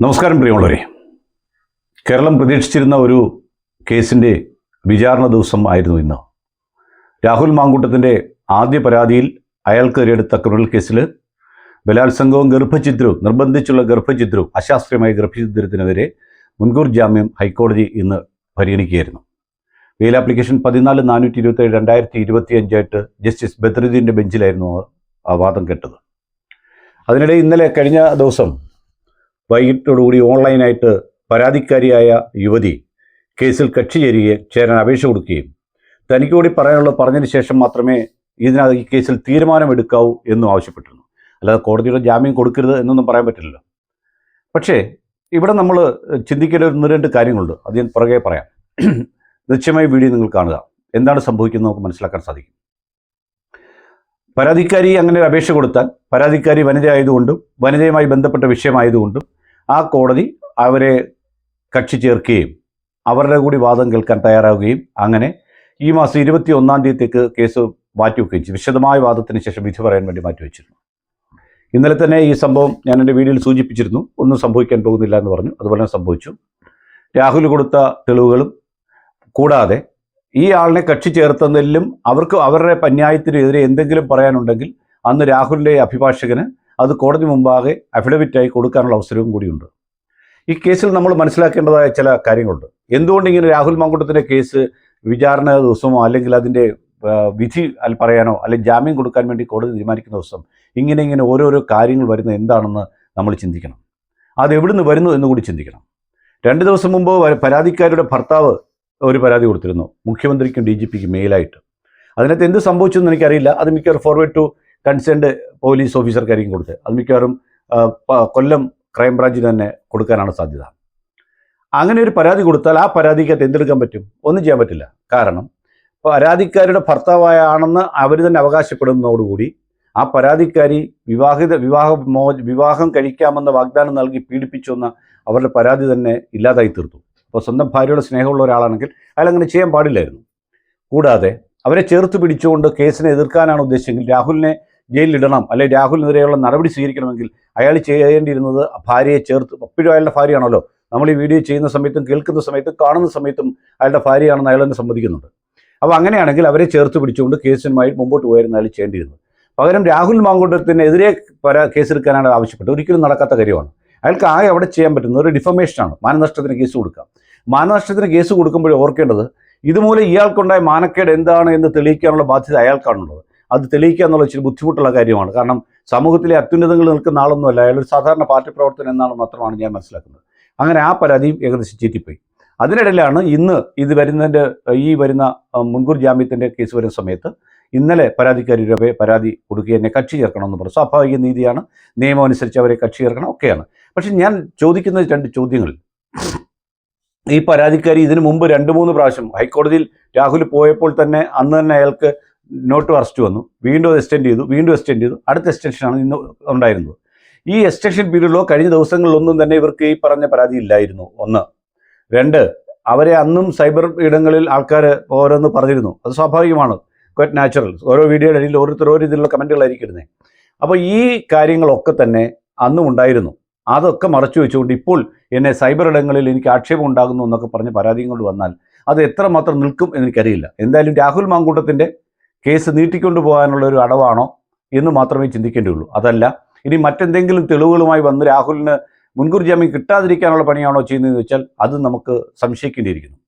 നമസ്കാരം പ്രിയമുള്ളവരെ. കേരളം പ്രതീക്ഷിച്ചിരുന്ന ഒരു കേസിന്റെ വിചാരണ ദിവസം ആയിരുന്നു ഇന്ന്. രാഹുൽ മാങ്കൂട്ടത്തിന്റെ ആദ്യ പരാതിയിൽ അയാൾക്കെതിരെടുത്ത ക്രിമിനൽ കേസിൽ ബലാത്സംഗവും ഗർഭഛിദ്രവും നിർബന്ധിച്ചുള്ള ഗർഭഛിദ്രവും അശാസ്ത്രീയമായ ഗർഭഛിദ്രത്തിനെതിരെ മുൻകൂർ ജാമ്യം ഹൈക്കോടതി ഇന്ന് പരിഗണിക്കുകയായിരുന്നു. വെയിൽ ആപ്ലിക്കേഷൻ പതിനാല് നാനൂറ്റി ഇരുപത്തേഴ് രണ്ടായിരത്തി ഇരുപത്തി അഞ്ചായിട്ട് ജസ്റ്റിസ് ബദ്രുദ്ദീന്റെ ബെഞ്ചിലായിരുന്നു ആ വാദം കേട്ടത്. അതിനിടെ ഇന്നലെ കഴിഞ്ഞ ദിവസം വൈകിട്ടോടുകൂടി ഓൺലൈനായിട്ട് പരാതിക്കാരിയായ യുവതി കേസിൽ കക്ഷി ചേരുകയും ചേരാൻ അപേക്ഷ കൊടുക്കുകയും തനിക്കുകൂടി പറയാനുള്ളത് പറഞ്ഞതിന് ശേഷം മാത്രമേ ഇതിനകത്ത് ഈ കേസിൽ തീരുമാനമെടുക്കാവൂ എന്നും ആവശ്യപ്പെട്ടിരുന്നു. അല്ലാതെ കോടതിയുടെ ജാമ്യം കൊടുക്കരുത് എന്നൊന്നും പറയാൻ പറ്റില്ലല്ലോ. പക്ഷേ ഇവിടെ നമ്മൾ ചിന്തിക്കേണ്ട ഒന്ന് രണ്ട് കാര്യങ്ങളുണ്ട്. അത് ഞാൻ പുറകെ പറയാം. നിശ്ചയമായി വീഡിയോ നിങ്ങൾ കാണുക. എന്താണ് സംഭവിക്കുന്നത് നമുക്ക് മനസ്സിലാക്കാൻ സാധിക്കും. പരാതിക്കാരി അങ്ങനെ ഒരു അപേക്ഷ കൊടുത്താൽ പരാതിക്കാരി വനിതയായതുകൊണ്ടും വനിതയുമായി ബന്ധപ്പെട്ട വിഷയമായതുകൊണ്ടും ആ കോടതി അവരെ കക്ഷി ചേർക്കുകയും അവരുടെ കൂടി വാദം കേൾക്കാൻ തയ്യാറാവുകയും അങ്ങനെ ഈ മാസം ഇരുപത്തി ഒന്നാം തീയതിക്ക് കേസ് മാറ്റിവെക്കുകയും ചെയ്തു. വിശദമായ വാദത്തിന് ശേഷം വിധി പറയാൻ വേണ്ടി മാറ്റിവെച്ചിരുന്നു. ഇന്നലെ തന്നെ ഈ സംഭവം ഞാൻ എന്റെ വീഡിയോയിൽ സൂചിപ്പിച്ചിരുന്നു. ഒന്നും സംഭവിക്കാൻ പോകുന്നില്ല എന്ന് പറഞ്ഞു. അതുപോലെ തന്നെ സംഭവിച്ചു. രാഹുൽ കൊടുത്ത തെളിവുകളും കൂടാതെ ഈ ആളിനെ കക്ഷി ചേർത്തതിലും അവർക്ക് അവരുടെ പന്യായത്തിനെതിരെ എന്തെങ്കിലും പറയാനുണ്ടെങ്കിൽ അന്ന് രാഹുലിന്റെ അഭിഭാഷകന് അത് കോടതി മുമ്പാകെ അഫിഡവിറ്റായി കൊടുക്കാനുള്ള അവസരവും കൂടിയുണ്ട്. ഈ കേസിൽ നമ്മൾ മനസ്സിലാക്കേണ്ടതായ ചില കാര്യങ്ങളുണ്ട്. എന്തുകൊണ്ട് ഇങ്ങനെ രാഹുൽ മാങ്കുട്ടത്തിന്റെ കേസ് വിചാരണ ദിവസമോ അല്ലെങ്കിൽ അതിന്റെ വിധി പറയാനോ അല്ലെങ്കിൽ ജാമ്യം കൊടുക്കാൻ വേണ്ടി കോടതി തീരുമാനിക്കുന്ന ദിവസം ഇങ്ങനെ ഇങ്ങനെ ഓരോരോ കാര്യങ്ങൾ വരുന്ന എന്താണെന്ന് നമ്മൾ ചിന്തിക്കണം. അത് എവിടുന്ന് വരുന്നു എന്ന് കൂടി ചിന്തിക്കണം. രണ്ട് ദിവസം മുമ്പ് പരാതിക്കാരുടെ ഭർത്താവ് ഒരു പരാതി കൊടുത്തിരുന്നു. മുഖ്യമന്ത്രിക്കും ഡി ജി പിക്കും മെയിലായിട്ട് അതിനകത്ത് എന്ത് സംഭവിച്ചു എന്ന് എനിക്കറിയില്ല. അത് മിക്കവാറും ഫോർവേഡ് ടു കൺസേൺഡ് പോലീസ് ഓഫീസർക്കായിരിക്കും കൊടുത്തത് അത് മിക്കവാറും കൊല്ലം ക്രൈംബ്രാഞ്ചിന് തന്നെ കൊടുക്കാനാണ് സാധ്യത. അങ്ങനെ ഒരു പരാതി കൊടുത്താൽ ആ പരാതിക്കകത്ത് എന്തെടുക്കാൻ പറ്റും? ഒന്നും ചെയ്യാൻ പറ്റില്ല. കാരണം പരാതിക്കാരിയുടെ ഭർത്താവായാണെന്ന് അവർ തന്നെ അവകാശപ്പെടുന്നതോടുകൂടി ആ പരാതിക്കാരി വിവാഹിത വിവാഹ മോ വിവാഹം കഴിക്കാമെന്ന വാഗ്ദാനം നൽകി പീഡിപ്പിച്ചു എന്ന അവരുടെ പരാതി തന്നെ ഇല്ലാതായി തീർത്തു. അപ്പോൾ സ്വന്തം ഭാര്യയുടെ സ്നേഹമുള്ള ഒരാളാണെങ്കിൽ അയാൾ അങ്ങനെ ചെയ്യാൻ പാടില്ലായിരുന്നു. കൂടാതെ അവരെ ചേർത്ത് പിടിച്ചുകൊണ്ട് കേസിനെ എതിർക്കാനാണ് ഉദ്ദേശിച്ചെങ്കിൽ രാഹുലിനെ ജയിലിലിടണം. അല്ലെങ്കിൽ രാഹുലിനെതിരെയുള്ള നടപടി സ്വീകരിക്കണമെങ്കിൽ അയാൾ ചെയ്യേണ്ടിയിരുന്നത് ഭാര്യയെ ചേർത്ത് എപ്പോഴും അയാളുടെ ഭാര്യയാണല്ലോ. നമ്മൾ ഈ വീഡിയോ ചെയ്യുന്ന സമയത്തും കേൾക്കുന്ന സമയത്തും കാണുന്ന സമയത്തും അയാളുടെ ഭാര്യയാണെന്ന് അയാൾ തന്നെ സമ്മതിക്കുന്നുണ്ട്. അപ്പോൾ അങ്ങനെയാണെങ്കിൽ അവരെ ചേർത്ത് പിടിച്ചുകൊണ്ട് കേസുമായി മുമ്പോട്ട് പോയിരുന്നു അയാൾ ചെയ്യേണ്ടിയിരുന്നത്. പകരം രാഹുൽ മാങ്കൂട്ടത്തിനെതിരെ പരാ കേസെടുക്കാനാണ് ആവശ്യപ്പെട്ടത്. ഒരിക്കലും നടക്കാത്ത കാര്യമാണ്. അയാൾക്ക് ആകെ അവിടെ ചെയ്യാൻ പറ്റുന്ന ഒരു ഡിഫമേഷനാണ് മാനനഷ്ടത്തിന് കേസ് കൊടുക്കാം മാനനഷ്ടത്തിന് കേസ് കൊടുക്കുമ്പോൾ ഓർക്കേണ്ടത് ഇതുമൂലം ഇയാൾക്കുണ്ടായ മാനക്കേട് എന്താണ് എന്ന് തെളിയിക്കാനുള്ള ബാധ്യത അയാൾക്കാണുള്ളത്. അത് തെളിയിക്കുക എന്നുള്ള ഇച്ചിരി ബുദ്ധിമുട്ടുള്ള കാര്യമാണ്. കാരണം സമൂഹത്തിലെ അത്യുന്നതങ്ങൾ നിൽക്കുന്ന ആളൊന്നുമല്ല. അയാൾ ഒരു സാധാരണ പാർട്ടി പ്രവർത്തനം എന്നാണ് മാത്രമാണ് ഞാൻ മനസ്സിലാക്കുന്നത്. അങ്ങനെ ആ പരാതിയും ഏകദേശം ചീറ്റിപ്പോയി. അതിനിടയിലാണ് ഇന്ന് ഇത് വരുന്നതിന്റെ ഈ വരുന്ന മുൻകൂർ ജാമ്യത്തിന്റെ കേസ് വരുന്ന സമയത്ത് ഇന്നലെ പരാതിക്കാരിയുടെ പരാതി കൊടുക്കുക എന്നെ കക്ഷി ചേർക്കണമെന്ന് പറഞ്ഞു. സ്വാഭാവിക നീതിയാണ്. നിയമം അനുസരിച്ച് അവരെ കക്ഷി ചേർക്കണം ഒക്കെയാണ്. പക്ഷെ ഞാൻ ചോദിക്കുന്ന രണ്ട് ചോദ്യങ്ങൾ. ഈ പരാതിക്കാരി ഇതിനു മുമ്പ് രണ്ട് മൂന്ന് പ്രാവശ്യം ഹൈക്കോടതിയിൽ രാഹുൽ പോയപ്പോൾ തന്നെ അന്ന് തന്നെ അയാൾക്ക് നോട്ട് അറസ്റ്റ് വന്നു. വീണ്ടും അത് എക്സ്റ്റെൻഡ് ചെയ്തു. വീണ്ടും എക്സ്റ്റെൻഡ് ചെയ്തു. അടുത്ത എക്സ്റ്റൻഷനാണ് ഇന്ന് ഉണ്ടായിരുന്നത്. ഈ എക്സ്റ്റൻഷൻ പീരീഡിലോ കഴിഞ്ഞ ദിവസങ്ങളിലൊന്നും തന്നെ ഇവർക്ക് ഈ പറഞ്ഞ പരാതി ഇല്ലായിരുന്നു. ഒന്ന്. രണ്ട് അവരെ അന്നും സൈബർ ഇടങ്ങളിൽ ആൾക്കാർ ഓരോന്ന് പറഞ്ഞിരുന്നു. അത് സ്വാഭാവികമാണ്. ക്വറ്റ് നാച്ചുറൽ ഓരോ വീഡിയോയുടെ ഇടയിൽ ഓരോരുത്തർ ഓരോ രീതിയിലുള്ള കമന്റുകളായിരിക്കും ഇടുന്നത് അപ്പോൾ ഈ കാര്യങ്ങളൊക്കെ തന്നെ അന്നും ഉണ്ടായിരുന്നു. അതൊക്കെ മറച്ചു വെച്ചുകൊണ്ട് ഇപ്പോൾ എന്നെ സൈബർ ഇടങ്ങളിൽ എനിക്ക് ആക്ഷേപം ഉണ്ടാകുന്നു എന്നൊക്കെ പറഞ്ഞ് പരാതിയും കൊണ്ട് വന്നാൽ അത് എത്രമാത്രം നിൽക്കും എന്നെനിക്കറിയില്ല എന്തായാലും രാഹുൽ മാങ്കൂട്ടത്തിന്റെ കേസ് നീട്ടിക്കൊണ്ടു പോകാനുള്ള ഒരു അടവാണോ എന്ന് മാത്രമേ ചിന്തിക്കേണ്ടിയുള്ളൂ. അതല്ല ഇനി മറ്റെന്തെങ്കിലും തെളിവുകളുമായി വന്ന് രാഹുലിന് മുൻകൂർ ജാമ്യം കിട്ടാതിരിക്കാനുള്ള പണിയാണോ ചെയ്യുന്നതെന്ന് വെച്ചാൽ അത് നമുക്ക് സംശയിക്കേണ്ടിയിരിക്കുന്നു.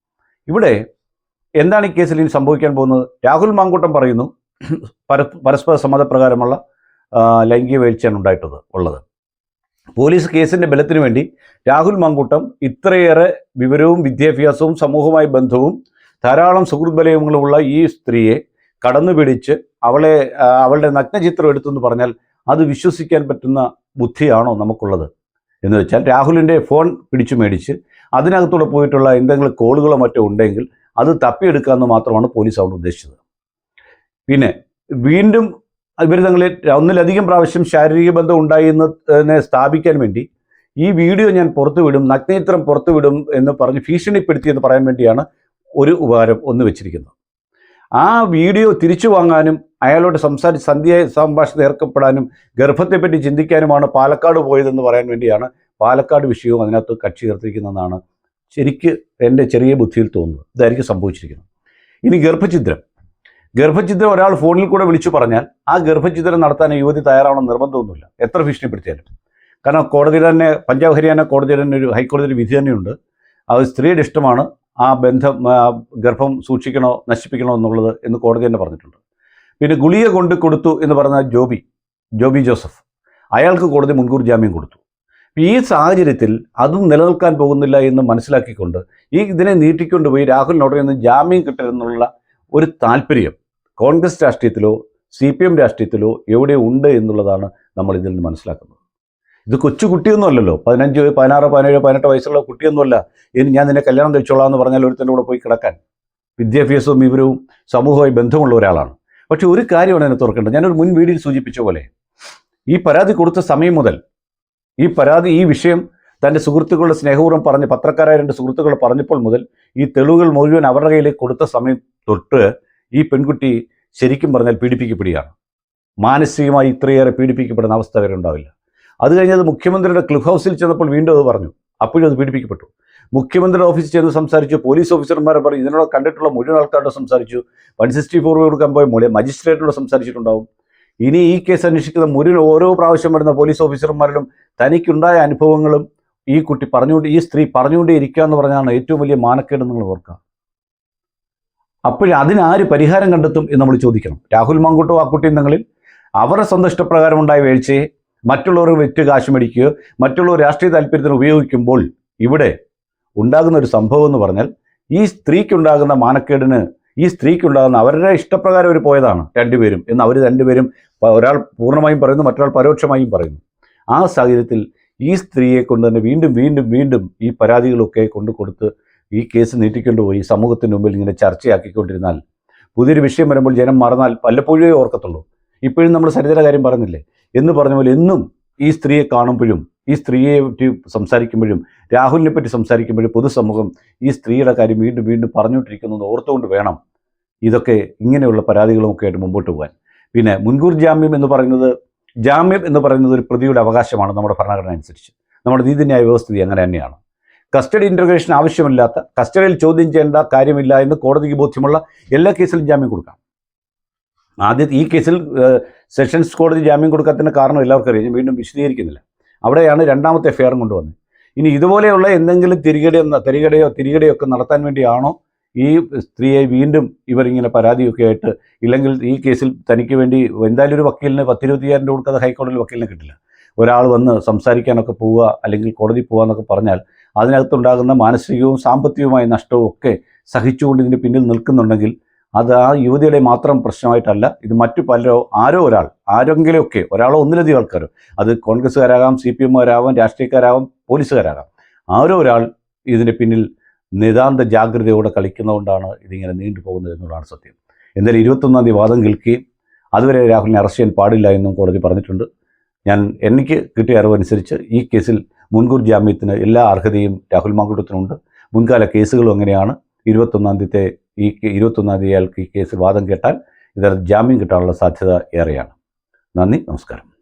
ഇവിടെ എന്താണ് ഈ കേസിൽ ഇനി സംഭവിക്കാൻ പോകുന്നത്? രാഹുൽ മാങ്കൂട്ടം പറയുന്നു പരസ്പര സമ്മതപ്രകാരമുള്ള ലൈംഗിക വീഴ്ചയാണ് ഉണ്ടായിട്ടത് ഉള്ളത്. പോലീസ് കേസിന്റെ ബലത്തിന് വേണ്ടി രാഹുൽ മാങ്കൂട്ടം ഇത്രയേറെ വിവരവും വിദ്യാഭ്യാസവും സമൂഹവുമായി ബന്ധവും ധാരാളം സുഹൃത് ബലയങ്ങളുമുള്ള ഈ സ്ത്രീയെ കടന്നു പിടിച്ച് അവളെ അവളുടെ നഗ്നചിത്രം എടുത്തെന്ന് പറഞ്ഞാൽ അത് വിശ്വസിക്കാൻ പറ്റുന്ന ബുദ്ധിയാണോ നമുക്കുള്ളത്? എന്ന് വെച്ചാൽ രാഹുലിന്റെ ഫോൺ പിടിച്ചു മേടിച്ച് അതിനകത്തൂടെ പോയിട്ടുള്ള എന്തെങ്കിലും കോളുകളോ മറ്റോ ഉണ്ടെങ്കിൽ അത് തപ്പിയെടുക്കുക എന്ന് മാത്രമാണ് പോലീസ് അവിടെ ഉദ്ദേശിച്ചത്. പിന്നെ വീണ്ടും ഇവർ തങ്ങളെ ഒന്നിലധികം പ്രാവശ്യം ശാരീരിക ബന്ധം ഉണ്ടായി എന്ന് സ്ഥാപിക്കാൻ വേണ്ടി ഈ വീഡിയോ ഞാൻ പുറത്തു വിടും പുറത്തുവിടും പുറത്തു വിടും എന്ന് പറഞ്ഞ് ഭീഷണിപ്പെടുത്തി എന്ന് പറയാൻ വേണ്ടിയാണ് ഒരു ഉപകാരം ഒന്ന് വെച്ചിരിക്കുന്നത്. ആ വീഡിയോ തിരിച്ചു വാങ്ങാനും അയാളോട് സംസാരിച്ച് സന്ധ്യ സംഭാഷണം ഏർപ്പെടാനും ഗർഭത്തെപ്പറ്റി ചിന്തിക്കാനുമാണ് പാലക്കാട് പോയതെന്ന് പറയാൻ വേണ്ടിയാണ് പാലക്കാട് വിഷയവും അതിനകത്ത് കക്ഷി ചേർത്തിരിക്കുന്നതെന്നാണ് ശരിക്ക് എന്റെ ചെറിയ ബുദ്ധിയിൽ തോന്നുന്നത്. ഇതായിരിക്കും സംഭവിച്ചിരിക്കുന്നത്. ഇനി ഗർഭചിത്രം ഗർഭചിത്രം ഒരാൾ ഫോണിൽ കൂടെ വിളിച്ചു പറഞ്ഞാൽ ആ ഗർഭചിത്രം നടത്താൻ യുവതി തയ്യാറാവണം നിർബന്ധമൊന്നുമില്ല. എത്ര ഭീഷണിപ്പെടുത്തിയാലും. കാരണം കോടതിയുടെ തന്നെ പഞ്ചാബ് ഹരിയാന കോടതിയുടെ തന്നെ ഒരു ഹൈക്കോടതിയുടെ വിധി തന്നെയുണ്ട്. അത് സ്ത്രീയുടെ ഇഷ്ടമാണ്. ആ ബന്ധം ഗർഭം സൂക്ഷിക്കണോ നശിപ്പിക്കണോ എന്നുള്ളത് എന്ന് കോടതി തന്നെ പറഞ്ഞിട്ടുണ്ട്. പിന്നെ ഗുളിക കൊണ്ട് കൊടുത്തു എന്ന് പറഞ്ഞ ജോബി ജോബി ജോസഫ് അയാൾക്ക് കോടതി മുൻകൂർ ജാമ്യം കൊടുത്തു. ഈ സാഹചര്യത്തിൽ അതും നിലനിൽക്കാൻ പോകുന്നില്ല എന്ന് മനസ്സിലാക്കിക്കൊണ്ട് ഈ ഇതിനെ നീട്ടിക്കൊണ്ട് നീട്ടിക്കൊണ്ടുപോയി രാഹുലിനോട് നിന്ന് ജാമ്യം കിട്ടരുന്നുള്ള ഒരു താല്പര്യം കോൺഗ്രസ് രാഷ്ട്രീയത്തിലോ സി പി എം രാഷ്ട്രീയത്തിലോ എവിടെ ഉണ്ട് എന്നുള്ളതാണ് നമ്മൾ ഇതിൽ നിന്ന് മനസ്സിലാക്കുന്നത്. ഇത് കൊച്ചു കുട്ടിയൊന്നും അല്ലല്ലോ പതിനഞ്ച് പതിനാറ് പതിനേഴ് പതിനെട്ട് വയസ്സുള്ള കുട്ടിയൊന്നുമല്ല. ഇനി ഞാൻ നിന്നെ കല്യാണം കഴിച്ചോളാം എന്ന് പറഞ്ഞാൽ ഒരുത്തന്റെ കൂടെ പോയി കിടക്കാൻ. വിദ്യാഭ്യാസവും വിവരവും സമൂഹമായി ബന്ധമുള്ള ഒരാളാണ്. പക്ഷെ ഒരു കാര്യമാണ് എന്നെ തുറക്കേണ്ടത്. ഞാനൊരു മുൻ വീഡിയോയിൽ സൂചിപ്പിച്ച പോലെ ഈ പരാതി കൊടുത്ത സമയം മുതൽ ഈ പരാതി ഈ വിഷയം തന്റെ സുഹൃത്തുക്കളുടെ സ്നേഹപൂർവം പറഞ്ഞ് പത്രക്കാരായ രണ്ട് സുഹൃത്തുക്കൾ പറഞ്ഞപ്പോൾ മുതൽ ഈ തെളിവുകൾ മുഴുവൻ അവരുടെ കയ്യിലേക്ക് കൊടുത്ത സമയം തൊട്ട് ഈ പെൺകുട്ടി ശരിക്കും പറഞ്ഞാൽ പീഡിപ്പിക്കപ്പെടുകയാണ്. മാനസികമായി ഇത്രയേറെ പീഡിപ്പിക്കപ്പെടുന്ന അവസ്ഥ വരെ ഉണ്ടാവില്ല. അത് കഴിഞ്ഞത് മുഖ്യമന്ത്രിയുടെ ക്ലിഫ് ഹൗസിൽ ചെന്നപ്പോൾ വീണ്ടും അത് പറഞ്ഞു. അപ്പോഴും അത് പീഡിപ്പിക്കപ്പെട്ടു. മുഖ്യമന്ത്രിയുടെ ഓഫീസിൽ ചെന്ന് സംസാരിച്ചു പോലീസ് ഓഫീസർമാരെ പറഞ്ഞു ഇതിനോട് കണ്ടിട്ടുള്ള മുഴുവൻ ആൾക്കാരോട് സംസാരിച്ചു. വൺ സിക്സ്റ്റി ഫോർ കൊടുക്കാൻ പോയ മൂല്യം മജിസ്ട്രേറ്റിനോട് സംസാരിച്ചിട്ടുണ്ടാവും. ഇനി ഈ കേസ് അന്വേഷിക്കുന്ന മുഴുവൻ ഓരോ പ്രാവശ്യം വരുന്ന പോലീസ് ഓഫീസർമാരിലും തനിക്കുണ്ടായ അനുഭവങ്ങളും ഈ കുട്ടി പറഞ്ഞുകൊണ്ട് ഈ സ്ത്രീ പറഞ്ഞുകൊണ്ടേ ഇരിക്കുക എന്ന് പറഞ്ഞാണ് ഏറ്റവും വലിയ മാനക്കേട് നിങ്ങൾ ഓർക്കുക. അപ്പോഴതിനാര് പരിഹാരം കണ്ടെത്തും എന്ന് നമ്മൾ ചോദിക്കണം. രാഹുൽ മാങ്കൂട്ടോ ആ കുട്ടി തങ്ങളിൽ. അവരുടെ സ്വന്തം ഇഷ്ടപ്രകാരം ഉണ്ടായ വീഴ്ചയെ മറ്റുള്ളവർ വെറ്റ് കാശ് മേടിക്കുകയോ മറ്റുള്ളവർ രാഷ്ട്രീയ താല്പര്യത്തിന് ഉപയോഗിക്കുമ്പോൾ ഇവിടെ ഉണ്ടാകുന്ന ഒരു സംഭവം എന്ന് പറഞ്ഞാൽ ഈ സ്ത്രീക്കുണ്ടാകുന്ന മാനക്കേടിന് ഈ സ്ത്രീക്കുണ്ടാകുന്ന അവരുടെ ഇഷ്ടപ്രകാരം അവർ പോയതാണ് രണ്ടുപേരും എന്ന് അവർ രണ്ടുപേരും ഒരാൾ പൂർണമായും പറയുന്നു മറ്റൊരാൾ പരോക്ഷമായും പറയുന്നു. ആ സാഹചര്യത്തിൽ ഈ സ്ത്രീയെ കൊണ്ട് തന്നെ വീണ്ടും വീണ്ടും വീണ്ടും ഈ പരാതികളൊക്കെ കൊണ്ടു കൊടുത്ത് ഈ കേസ് നീട്ടിക്കൊണ്ടുപോയി സമൂഹത്തിന് മുമ്പിൽ ഇങ്ങനെ ചർച്ചയാക്കിക്കൊണ്ടിരുന്നാൽ പുതിയൊരു വിഷയം വരുമ്പോൾ ജനം മറന്നാൽ പലപ്പോഴേ ഓർക്കത്തുള്ളൂ. ഇപ്പോഴും നമ്മൾ സരിതയുടെ കാര്യം പറഞ്ഞില്ലേ? എന്ന് പറഞ്ഞ പോലെ എന്നും ഈ സ്ത്രീയെ കാണുമ്പോഴും ഈ സ്ത്രീയെ പറ്റി സംസാരിക്കുമ്പോഴും രാഹുലിനെ പറ്റി സംസാരിക്കുമ്പോഴും പൊതുസമൂഹം ഈ സ്ത്രീയുടെ കാര്യം വീണ്ടും വീണ്ടും പറഞ്ഞുകൊണ്ടിരിക്കുന്നത് ഓർത്തുകൊണ്ട് വേണം ഇതൊക്കെ ഇങ്ങനെയുള്ള പരാതികളുമൊക്കെ ആയിട്ട് മുമ്പോട്ട് പോകാൻ. പിന്നെ മുൻകൂർ ജാമ്യം എന്ന് പറയുന്നത് ജാമ്യം എന്ന് പറയുന്നത് ഒരു പ്രതിയുടെ അവകാശമാണ് നമ്മുടെ ഭരണഘടന അനുസരിച്ച്. നമ്മുടെ നീതിന്യായ വ്യവസ്ഥിതി അങ്ങനെ തന്നെയാണ്. കസ്റ്റഡി ഇന്റർഗ്രേഷൻ ആവശ്യമില്ലാത്ത കസ്റ്റഡിയിൽ ചോദ്യം ചെയ്യേണ്ട കാര്യമില്ല എന്ന് കോടതിക്ക് ബോധ്യമുള്ള എല്ലാ കേസിലും ജാമ്യം കൊടുക്കാം. ആദ്യം ഈ കേസിൽ സെഷൻസ് കോടതി ജാമ്യം കൊടുക്കാത്തതിന് കാരണം എല്ലാവർക്കും അറിയാം. വീണ്ടും വിശദീകരിക്കുന്നില്ല. അവിടെയാണ് രണ്ടാമത്തെ എഫ്ഐആറും കൊണ്ടുവന്നത്. ഇനി ഇതുപോലെയുള്ള എന്തെങ്കിലും തിരികടയോ തിരികടയോ തിരികടയോ ഒക്കെ നടത്താൻ വേണ്ടിയാണോ ഈ സ്ത്രീയെ വീണ്ടും ഇവരിങ്ങനെ പരാതിയൊക്കെ ആയിട്ട് ഇല്ലെങ്കിൽ ഈ കേസിൽ തനിക്ക് വേണ്ടി എന്തായാലും ഒരു വക്കീലിന് പത്തിരുപത്തിയായിരം രൂപ കൊടുക്കാതെ ഹൈക്കോടതിയിൽ വക്കീലിന് കിട്ടില്ല. ഒരാൾ വന്ന് സംസാരിക്കാനൊക്കെ പോവുക അല്ലെങ്കിൽ കോടതി പോവുക എന്നൊക്കെ പറഞ്ഞാൽ അതിനകത്തുണ്ടാകുന്ന മാനസികവും സാമ്പത്തികവുമായ നഷ്ടവും ഒക്കെ സഹിച്ചുകൊണ്ട് ഇതിന് പിന്നിൽ നിൽക്കുന്നുണ്ടെങ്കിൽ അത് ആ യുവതിയുടെ മാത്രം പ്രശ്നമായിട്ടല്ല ഇത് മറ്റു പലരോ ആരോ ഒരാൾ ആരെങ്കിലുമൊക്കെ ഒരാളോ ഒന്നിലധികം ആൾക്കാരോ അത് കോൺഗ്രസ്സുകാരാകാം സി പി എമ്മുകാരാകാം രാഷ്ട്രീയക്കാരാകാം പോലീസുകാരാകാം ആരോ ഒരാൾ ഇതിന് പിന്നിൽ നിതാന്ത ജാഗ്രതയോടെ കളിക്കുന്നതുകൊണ്ടാണ് ഇതിങ്ങനെ നീണ്ടു പോകുന്നത് എന്നുള്ളതാണ് സത്യം. എന്തായാലും ഇരുപത്തൊന്നാം തീയതി വാദം കേൾക്കുകയും അതുവരെ രാഹുലിനെ അറസ്റ്റ് ചെയ്യാൻ പാടില്ല എന്നും കോടതി പറഞ്ഞിട്ടുണ്ട്. ഞാൻ എനിക്ക് കിട്ടിയ അറിവനുസരിച്ച് ഈ കേസിൽ മുൻകൂർ ജാമ്യത്തിന് എല്ലാ അർഹതയും രാഹുൽ മാങ്കൂട്ടത്തിനുണ്ട്. മുൻകാല കേസുകളും അങ്ങനെയാണ്. ഇരുപത്തൊന്നാം തീയതി ഈ ഇരുപത്തൊന്നാം തീയതി അയാൾക്ക് ഈ കേസ് വാദം കേട്ടാൽ ഇതിൽ ജാമ്യം കിട്ടാനുള്ള സാധ്യത ഏറെയാണ്. നന്ദി നമസ്കാരം.